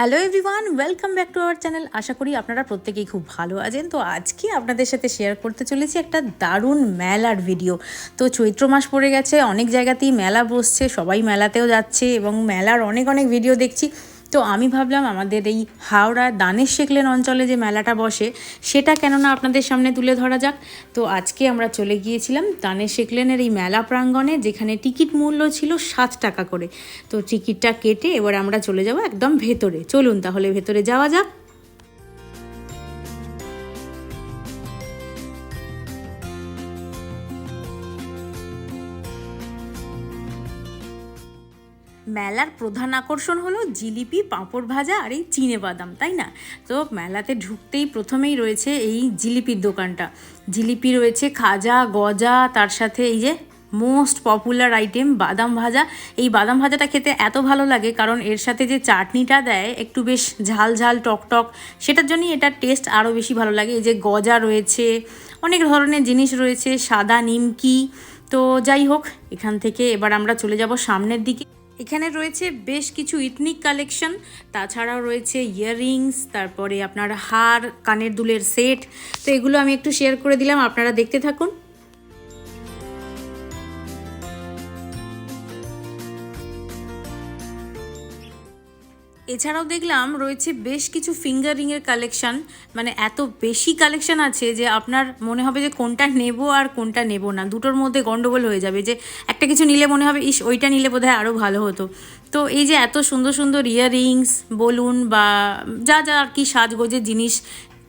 Hello everyone welcome back to our channel আশা করি আপনারা প্রত্যেকেই খুব ভালো আছেন। তো আজকে আপনাদের সাথে শেয়ার করতে চলেছি একটা দারুণ মেলার ভিডিও তো চৈত্র মাস পড়ে গেছে, অনেক জায়গাতেই মেলা বসছে, সবাই মেলাতেও যাচ্ছে এবং মেলার অনেক অনেক ভিডিও দেখছি। তো আমি ভাবলাম আমাদের এই হাওড়া দানের শেখলেন অঞ্চলে যে মেলাটা বসে, সেটা কেননা আপনাদের সামনে তুলে ধরা যাক। তো আজকে আমরা চলে গিয়েছিলাম দানের শেখলেনের এই মেলা প্রাঙ্গণে, যেখানে টিকিট মূল্য ছিল সাত টাকা করে। তো টিকিটটা কেটে এবার আমরা চলে যাব একদম ভেতরে। চলুন তাহলে ভেতরে যাওয়া যাক। মেলার প্রধান আকর্ষণ হলো জিলিপি, পাঁপড় ভাজা আর এই চিনে বাদাম, তাই না? তো মেলাতে ঢুকতেই প্রথমেই রয়েছে এই জিলিপির দোকানটা। জিলিপি রয়েছে খাজা, গজা, তার সাথে এই যে মোস্ট পপুলার আইটেম বাদাম ভাজা। এই বাদাম ভাজাটা খেতে এত ভালো লাগে কারণ এর সাথে যে চাটনিটা দেয়, একটু বেশ ঝাল ঝাল, টক টক, সেটার জন্যই এটার টেস্ট আরও বেশি ভালো লাগে। এই যে গজা রয়েছে, অনেক ধরনের জিনিস রয়েছে, সাদা নিমকি। তো যাই হোক, এখান থেকে এবার আমরা চলে যাব সামনের দিকে। এখানে রয়েছে বেশ কিছু ইথনিক কালেকশন, তাছাড়াও রয়েছে ইয়াররিংস, তারপরে আপনার হার, কানের দুলের সেট। তো এগুলো আমি একটু শেয়ার করে দিলাম, আপনারা দেখতে থাকুন। এছাড়াও দেখলাম রয়েছে বেশ কিছু ফিঙ্গার ফিঙ্গারিংয়ের কালেকশন মানে এত বেশি কালেকশন আছে যে আপনার মনে হবে যে কোনটা নেব আর কোনটা নেব না। দুটোর মধ্যে গন্ডগোল হয়ে যাবে যে একটা কিছু নিলে মনে হবে, ইস, ওইটা নিলে বোধহয় আরও ভালো হতো। তো এই যে এত সুন্দর সুন্দর ইয়াররিংস বলুন বা যা যা আর কি সাজগোজের জিনিস,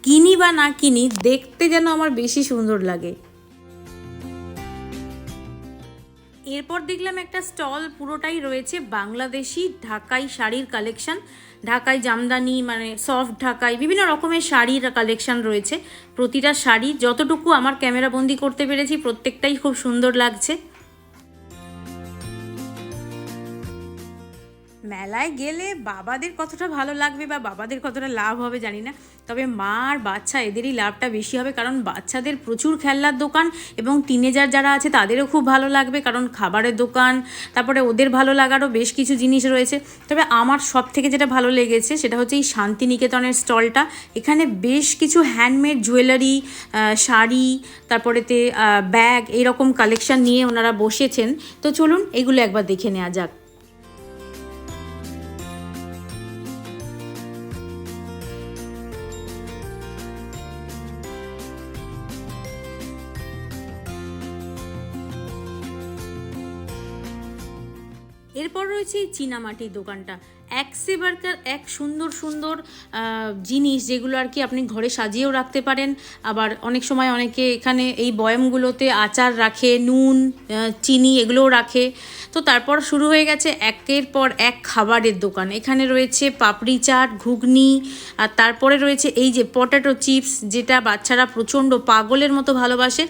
কিনি বা না কিনি, দেখতে যেন আমার বেশি সুন্দর লাগে। এরপর দেখলাম একটা স্টল পুরোটাই রয়েছে বাংলাদেশি ঢাকাই শাড়ির কালেকশান। ঢাকাই জামদানি মানে সফট ঢাকাই, বিভিন্ন রকমের শাড়ির কালেকশন রয়েছে। প্রতিটা শাড়ি যতটুকু আমার ক্যামেরা বন্দি করতে পেরেছি, প্রত্যেকটাই খুব সুন্দর লাগছে। মেলায় গেলে বাবাদের কতটা ভালো লাগবে বা বাবাদের কতটা লাভ হবে জানি না। তবে মা আর বাচ্চা, এদেরই লাভটা বেশি হবে কারণ বাচ্চাদের প্রচুর খেলনার দোকান এবং টিনেজার যারা আছে তাদেরও খুব ভালো লাগবে কারণ খাবারের দোকান, তারপরে ওদের ভালো লাগারও বেশ কিছু জিনিস রয়েছে। তবে আমার সব থেকে যেটা ভালো লেগেছে সেটা হচ্ছে এই শান্তিনিকেতনের স্টলটা। এখানে বেশ কিছু হ্যান্ডমেড জুয়েলারি শাড়ি তারপরেতে ব্যাগ এইরকম কালেকশন নিয়ে ওনারা বসেছেন। তো চলুন এগুলো একবার দেখে নেওয়া যাক। এরপর রয়েছে এই চীনামাটির দোকানটা। এক সেবারকার এক সুন্দর সুন্দর জিনিস যেগুলো আর কি আপনি ঘরে সাজিয়েও রাখতে পারেন। আবার অনেক সময় অনেকে এখানে এই বয়ামগুলোতে আচার রাখে, নুন চিনি এগুলোও রাখে। তো তারপর শুরু হয়ে গেছে একের পর এক খাবারের দোকান। এখানে রয়েছে পাপড়ি চাট, ঘুগনি, আর তারপরে রয়েছে এই যে পটেটো চিপস, যেটা বাচ্চারা প্রচণ্ড পাগলের মতো ভালোবাসে।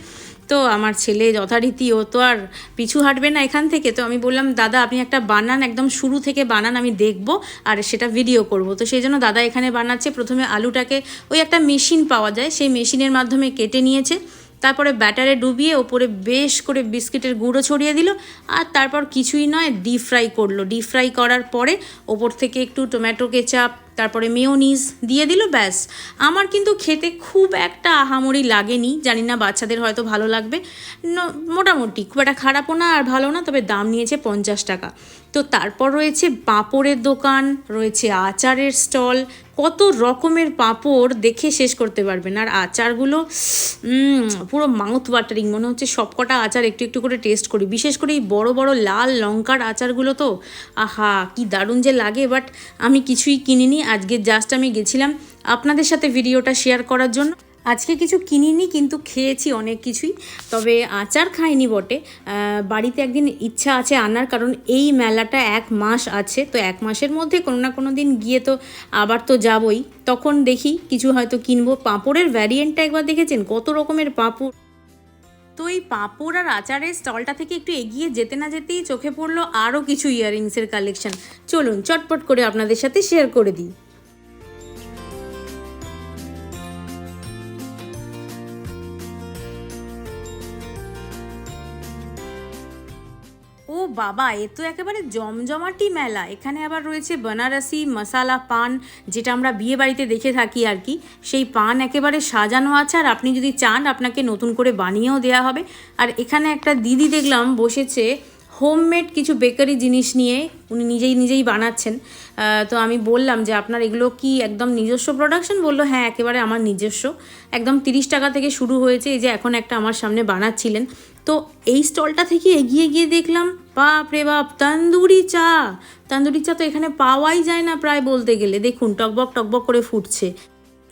তো আমার ছেলে যথারীতি, ও তো আর পিছু হাঁটবে না এখান থেকে। তো আমি বললাম, দাদা, আপনি একটা বানান, একদম শুরু থেকে বানান, আমি দেখব আর সেটা ভিডিও করব। তো সেই জন্য দাদা এখানে বানাচ্ছে। প্রথমে আলুটাকে ওই একটা মেশিন পাওয়া যায়, সেই মেশিনের মাধ্যমে কেটে নিয়েছে। তারপরে ব্যাটারে ডুবিয়ে ওপরে বেশ করে বিস্কিটের গুঁড়ো ছড়িয়ে দিল। আর তারপর কিছুই নয় ডিপ ফ্রাই করল। ডিপ ফ্রাই করার পরে ওপর থেকে একটু টমেটো কেচাপ তারপরে মেয়োনিজ দিয়ে দিল, ব্যাস। আমার কিন্তু খেতে খুব একটা আহামরি লাগেনি। জানি না বাচ্চাদের হয়তো ভালো লাগবে। মোটামুটি খুব একটা খারাপও না আর ভালো না, তবে দাম নিয়েছে পঞ্চাশ টাকা। তো তারপর রয়েছে পাঁপড়ের দোকান, রয়েছে আচারের স্টল। কত রকমের পাঁপড় দেখে শেষ করতে পারবেন। আর আচারগুলো পুরো মাউথ ওয়াটারিং মনে হচ্ছে সবকটা আচার একটু একটু করে টেস্ট করি। বিশেষ করে এই বড় বড় লাল লঙ্কার আচারগুলো তো, আহা, কি দারুণ যে লাগে। বাট আমি কিছুই কিনিনি। আজকে জাস্ট আমি গেছিলাম আপনাদের সাথে ভিডিওটা শেয়ার করার জন্য। আজকে কিছু কিনিনি, কিন্তু খেয়েছি অনেক কিছুই। তবে আচার খাইনি বটে। বাড়িতে একদিন ইচ্ছা আছে আনার, কারণ এই মেলাটা এক মাস আছে। তো এক মাসের মধ্যে কোনো না কোনো দিন গিয়ে তো আবার তো যাবই। তখন দেখি কিছু হয়তো কিনবো। পাঁপড়ের ভ্যারিয়েন্টটা একবার দেখেছেন? কত রকমের পাঁপড়। তো এই পাঁপড় আর আচারের স্টলটা থেকে একটু এগিয়ে যেতে না যেতেই চোখে পড়ল আরও কিছু ইয়াররিংসের কালেকশন চলুন, চটপট করে আপনাদের সাথে শেয়ার করে দিই। বাবা, এ তো একেবারে জমজমাটি মেলা। এখানে আবার রয়েছে বেনারসি, মশালা পান, যেটা আমরা বিয়ে বাড়িতে দেখে থাকি আর কি। সেই পান একেবারে সাজানো আছে আর আপনি যদি চান, আপনাকে নতুন করে বানিয়েও দেওয়া হবে। আর এখানে একটা দিদি দেখলাম বসেছে হোমমেড কিছু বেকারি জিনিস নিয়ে, উনি নিজেই নিজেই বানাচ্ছেন। তো আমি বললাম যে, আপনার এগুলো কি একদম নিজস্ব প্রোডাকশন বলল হ্যাঁ একেবারে আমার নিজস্ব। একদম তিরিশ টাকা থেকে শুরু হয়েছে, এই যে এখন একটা আমার সামনে বানাচ্ছিলেন। তো এই স্টলটা থেকে এগিয়ে গিয়ে দেখলাম বাপ রে বাপ, তন্দুরি চা। তন্দুরি চা তো এখানে পাওয়াই যায় না প্রায় বলতে গেলে। দেখুন, টকবক টকবক করে ফুটছে।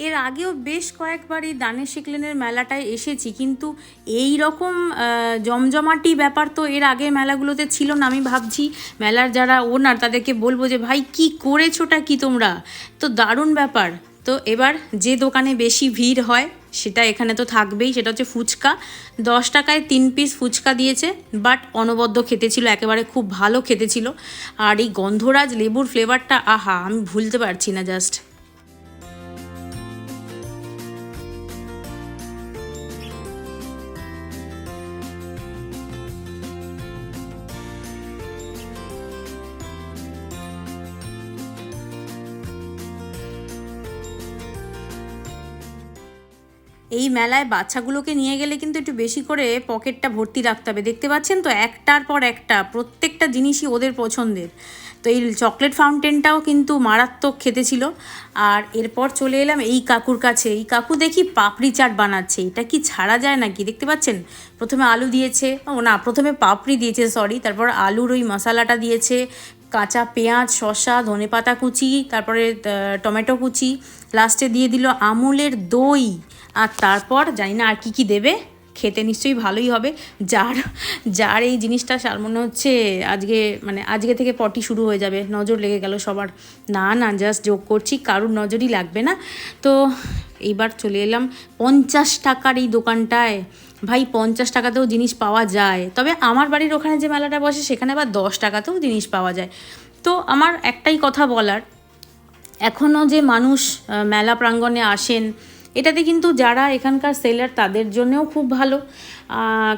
এর আগেও বেশ কয়েকবার এই দানেশ শিকলেনের মেলাটায় এসেছি, কিন্তু এই রকম জমজমাটি ব্যাপার তো এর আগে মেলাগুলোতে ছিল না। আমি ভাবছি, মেলার যারা ওনার, তাদেরকে বলব যে, ভাই, কি করেছোটা কি তোমরা? তো দারুণ ব্যাপার। তো এবার যে দোকানে বেশি ভিড় হয় সেটা এখানে তো থাকবেই, সেটা হচ্ছে ফুচকা। দশ টাকায় তিন পিস ফুচকা দিয়েছে বাট অনবদ্য খেতে ছিল, একেবারে খুব ভালো খেতে ছিল। আর এই গন্ধরাজ লেবুর ফ্লেভারটা আহা, আমি ভুলতে পারছি না জাস্ট এই মেলায় বাচ্চাগুলোকে নিয়ে গেলে কিন্তু একটু বেশি করে পকেটটা ভর্তি রাখতে হবে। দেখতে পাচ্ছেন তো, একটার পর একটা, প্রত্যেকটা জিনিসই ওদের পছন্দের। তো এই চকলেট ফাউন্টেনটাও কিন্তু মারাত্মক খেতে ছিল। আর এরপর চলে এলাম এই কাকুর কাছে। এই কাকু দেখি পাপড়ি চাট বানাচ্ছে। এটা কি ছাড়া যায় নাকি? দেখতে পাচ্ছেন? প্রথমে আলু দিয়েছে। ও না, প্রথমে পাপড়ি দিয়েছে সরি তারপর আলুর ওই মশালাটা দিয়েছে। কাঁচা পেঁয়াজ, শসা, ধনেপাতা কুচি, তারপরে টমেটো কুচি লাস্টে দিয়ে দিল আমুলের দই। আর তারপর জানি না আর কি কি দেবে, খেতে নিশ্চয়ই ভালোই হবে। যার যার এই জিনিসটা সার মনে হচ্ছে আজকে মানে আজকে থেকে পটি শুরু হয়ে যাবে, নজর লেগে গেল সবার। না না জাস্ট যোগ করছি, কারুর নজরই লাগবে না। তো, এইবার চলে এলাম পঞ্চাশ টাকার এই দোকানটায়। ভাই, পঞ্চাশ টাকাতেও জিনিস পাওয়া যায়। তবে আমার বাড়ির ওখানে যে মেলাটা বসে, সেখানে আবার দশ টাকাতেও জিনিস পাওয়া যায়। তো আমার একটাই কথা বলার এখনও যে মানুষ মেলা প্রাঙ্গণে আসেন এটাতে কিন্তু যারা এখানকার সেলার তাদের জন্যও খুব ভালো।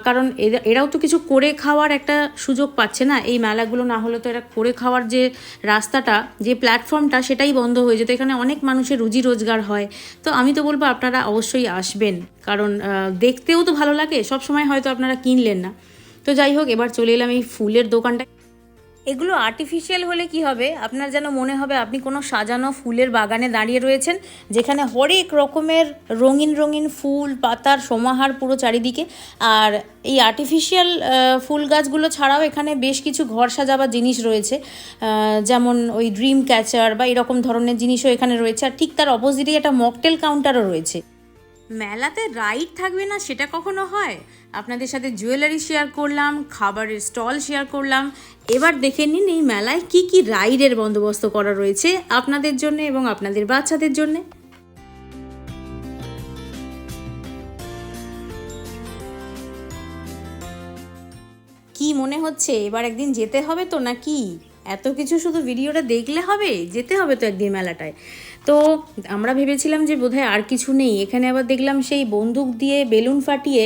কারণ এরা- এরাও তো কিছু করে খাওয়ার একটা সুযোগ পাচ্ছে না। এই মেলাগুলো না হলে তো এরা করে খাওয়ার যে রাস্তাটা, যে প্ল্যাটফর্মটা সেটাই বন্ধ হয়ে যেত। এখানে অনেক মানুষের রুজি রোজগার হয়। তো আমি তো বলব আপনারা অবশ্যই আসবেন। কারণ দেখতেও তো ভালো লাগে। সব সময় হয়তো আপনারা কিনলেন না। তো যাই হোক, এবার চলে এলাম এই ফুলের দোকানটা এগুলো আর্টিফিশিয়াল হলে কি হবে? আপনার যেন মনে হবে আপনি কোনো সাজানো ফুলের বাগানে দাঁড়িয়ে রয়েছেন, যেখানে হরেক রকমের রঙিন রঙিন ফুল, পাতার সমাহার পুরো চারিদিকে। আর এই আর্টিফিশিয়াল ফুল গাছগুলো ছাড়াও এখানে বেশ কিছু ঘর সাজাবার জিনিস রয়েছে। যেমন ওই ড্রিম ক্যাচার বা এরকম ধরনের জিনিসও এখানে রয়েছে। আর ঠিক তার অপোজিটেই একটা মকটেল কাউন্টারও রয়েছে। মেলাতে রাইড থাকবে না সেটা কখনো হয়? আপনাদের সাথে জুয়েলারি শেয়ার করলাম, খাবারের স্টল শেয়ার করলাম। এবার দেখে নিন এই মেলায় কি কি রাইডের বন্দোবস্ত করা রয়েছে আপনাদের জন্য এবং আপনাদের বাচ্চাদের জন্যে। কি মনে হচ্ছে, এবার একদিন যেতে হবে তো নাকি? এত কিছু শুধু ভিডিওটা দেখলে হবে? যেতে হবে তো একদিন মেলাটায়। তো আমরা ভেবেছিলাম যে বোধহয় আর কিছু নেই। এখানে আবার দেখলাম সেই বন্দুক দিয়ে বেলুন ফাটিয়ে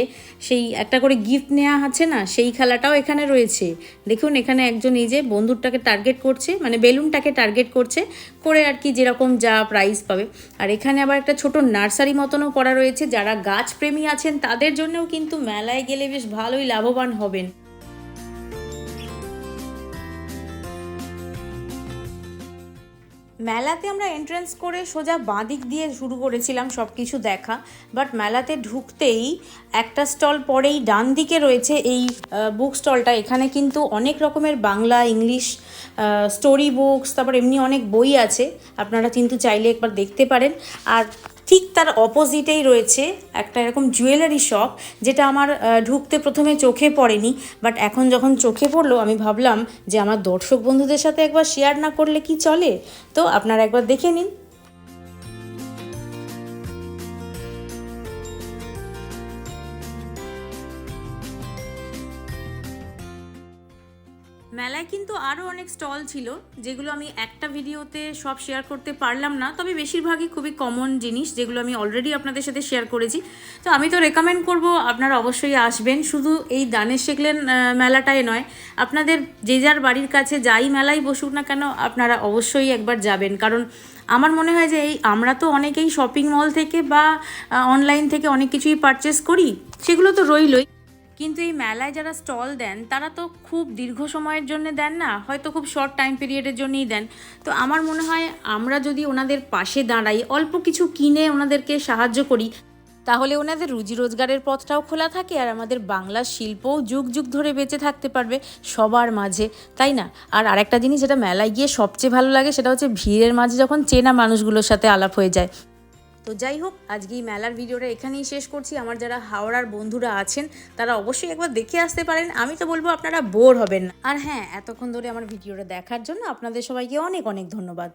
সেই একটা করে গিফট নেওয়া আছে না, সেই খেলাটাও এখানে রয়েছে। দেখুন, এখানে একজন এই যে বন্দুকটাকে টার্গেট করছে মানে বেলুনটাকে টার্গেট করছে, করে আর কি যেরকম যা প্রাইজ পাবে। আর এখানে আবার একটা ছোট নার্সারি মতনও করা রয়েছে। যারা গাছ প্রেমী আছেন, তাদের জন্যও কিন্তু মেলায় গেলে বেশ ভালোই লাভবান হবেন। মেলাতে আমরা এন্ট্রেন্স করে সোজা বাঁদিক দিয়ে শুরু করেছিলাম সব কিছু দেখা বাট মেলাতে ঢুকতেই একটা স্টল পরেই ডান দিকে রয়েছে এই বুক স্টলটা এখানে কিন্তু অনেক রকমের বাংলা, ইংলিশ স্টোরি বুকস তারপর এমনি অনেক বই আছে। আপনারা কিন্তু চাইলে একবার দেখতে পারেন। আর ঠিক তার অপোজিটেই রয়েছে একটা এরকম জুয়েলারি শপ যেটা আমার ঢুকতে প্রথমে চোখে পড়েনি বাট এখন যখন চোখে পড়ল, আমি ভাবলাম যে আমার দর্শক বন্ধুদের সাথে একবার শেয়ার না করলে কি চলে? তো আপনারা একবার দেখে নিন। মেলায় কিন্তু আরও অনেক স্টল ছিল, যেগুলো আমি একটা ভিডিওতে সব শেয়ার করতে পারলাম না। তবে বেশিরভাগই খুবই কমন জিনিস, যেগুলো আমি অলরেডি আপনাদের সাথে শেয়ার করেছি। তো আমি তো রেকমেন্ড করব, আপনারা অবশ্যই আসবেন। শুধু এই দানের শেখলেন মেলাটাই নয়, আপনাদের যে যার বাড়ির কাছে যাই মেলাই বসুক না কেন, আপনারা অবশ্যই একবার যাবেন। কারণ আমার মনে হয় যে এই আমরা তো অনেকেই শপিং মল থেকে বা অনলাইন থেকে অনেক কিছুই পারচেস করি, সেগুলো তো রইলই। কিন্তু এই মেলায় যারা স্টল দেন, তারা তো খুব দীর্ঘ সময়ের জন্য দেন না, হয়তো খুব শর্ট টাইম পিরিয়ডের জন্যই দেন। তো আমার মনে হয় আমরা যদি ওনাদের পাশে দাঁড়াই, অল্প কিছু কিনে ওনাদেরকে সাহায্য করি, তাহলে ওনাদের রুজি রোজগারের পথটাও খোলা থাকে আর আমাদের বাংলার শিল্পও যুগ যুগ ধরে বেঁচে থাকতে পারবে সবার মাঝে, তাই না? আর আরেকটা জিনিস যেটা মেলায় গিয়ে সবচেয়ে ভালো লাগে সেটা হচ্ছে ভিড়ের মাঝে যখন চেনা মানুষগুলোর সাথে আলাপ হয়ে যায়। তো যাই হোক, আজকে এই মেলার ভিডিওটা এখানেই শেষ করছি। আমার যারা হাওড়ার বন্ধুরা আছেন, তারা অবশ্যই একবার দেখে আসতে পারেন। আমি তো বলব আপনারা বোর হবেন না। আর হ্যাঁ এতক্ষণ ধরে আমার ভিডিওটা দেখার জন্য আপনাদের সবাইকে অনেক অনেক ধন্যবাদ।